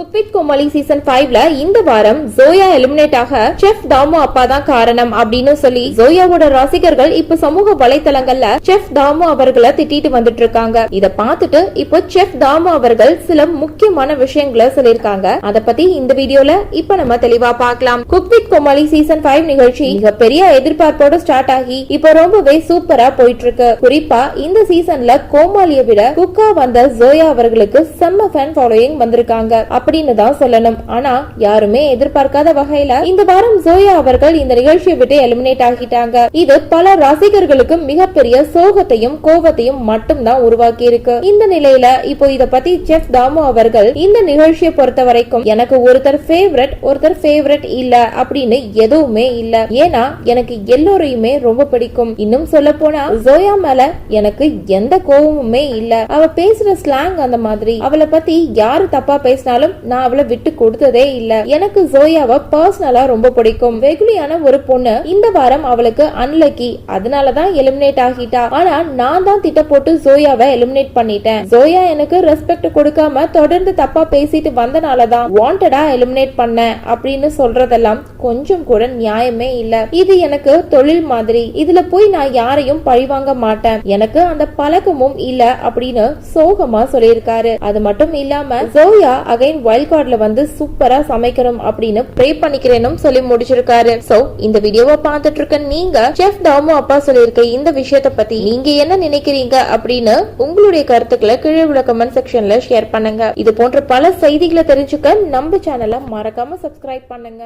Cook with கோமாளி season ஃபைவ்ல இந்த வாரம் ஜோயா எலிமினேட் ஆக செஃப் தாமு அப்பா தான் காரணம் அப்படின்னு சொல்லி ஜோயாவோட ரசிகர்கள் இப்ப சமூக வலைத்தளங்கள்ல செஃப் தாமு அவர்களை திட்டிட்டு வந்துட்டு இருக்காங்க. இத பார்த்துட்டு இப்போ செஃப் தாமு அவர்கள் சில முக்கியமான விஷயங்களை சொல்லிருக்காங்க அத பத்தி இந்த வீடியோல இப்ப நம்ம தெளிவா பார்க்கலாம். குக்வித் கோமாளி சீசன் ஃபைவ் நிகழ்ச்சி மிக பெரிய எதிர்பார்ப்போட ஸ்டார்ட் ஆகி இப்போ ரொம்பவே சூப்பரா போயிட்டு இருக்கு குறிப்பா இந்த சீசன்ல கோமாளியை விட குக்கா வந்த ஜோயா அவர்களுக்கு செம்ம ஃபேன் ஃபாலோயிங் வந்திருக்காங்க. அப்படின்னு தான் சொல்லணும். ஆனா யாருமே எதிர்பார்க்காத வகையில இந்த வாரம் ஜோயா அவர்கள் இந்த நிகழ்ச்சியை விட்டு எலிமினேட் ஆகிட்டாங்க. இது பல ரசிகர்களுக்கு மிகப்பெரிய சோகத்தையும் கோபத்தையும் மட்டும் தான் உருவாக்கி இருக்கு இந்த நிலையில இப்போ இத பத்தி செஃப் தாமு அவர்கள் இந்த நிகழ்ச்சியை பொறுத்த வரைக்கும் எனக்கு ஒருத்தர் ஃபேவரட் ஒருத்தர் ஃபேவரட் இல்ல அப்படின்னு எதுவுமே இல்ல. ஏன்னா எனக்கு எல்லோரையுமே ரொம்ப பிடிக்கும். இன்னும் சொல்ல போனா ஜோயா மேல எனக்கு எந்த கோபமுமே இல்ல. அவ பேசுற ஸ்லாங் அந்த மாதிரி. அவளை பத்தி யாரு தப்பா பேசினாலும் நான் அவளை விட்டு கொடுத்ததே இல்ல. எனக்கு ஜோயாவை பர்சனலா ரொம்ப பிடிக்கும். வெகுலியான ஒரு பொண்ணு. இந்த வாரம் அவளுக்கு அன்லக்கி அதனாலதான் எலிமினேட் ஆகிட்டா. ஆனா நான் தான் திட்ட போட்டு ஜோயாவை எலிமினேட் பண்ணிட்டேன். ஜோயா எனக்கு ரெஸ்பெக்ட் கொடுக்காம தொடர்ந்து தப்பா பேசிட்டு வந்தனாலதான் வாண்டடா எலிமினேட் பண்ணேன் அப்படின்னு சொல்றதெல்லாம் கொஞ்சம் கூட நியாயமே இல்ல. இது எனக்கு தொழில் மாதிரி. இதுல போய் நான் யாரையும் பழிவாங்க மாட்டேன். எனக்கு அந்த பழக்கமும் இல்ல அப்படின்னு சோகமா சொல்லியிருக்காரு. அது மட்டும் இல்லாம ஜோயா அகைன் வைல்ட் கார்டில் வந்து சூப்பரா சமைக்கணும் அப்படின்னு ப்ரே பண்ணிக்கிறேனும் சொல்லி முடிச்சிருக்காரு. சோ இந்த வீடியோவை பார்த்துட்டு இருக்க நீங்க செஃப் தாமு அப்பா சொல்லியிருக்க இந்த விஷயத்த பத்தி நீங்க என்ன நினைக்கிறீங்க அப்படின்னு உங்களுடைய கருத்துக்களை கீழே உள்ள கமெண்ட் செக்ஷன்ல ஷேர் பண்ணுங்க. இது போன்ற பல செய்திகளை தெரிஞ்சுக்க நம்ம சேனலை மறக்காம சப்ஸ்கிரைப் பண்ணுங்க.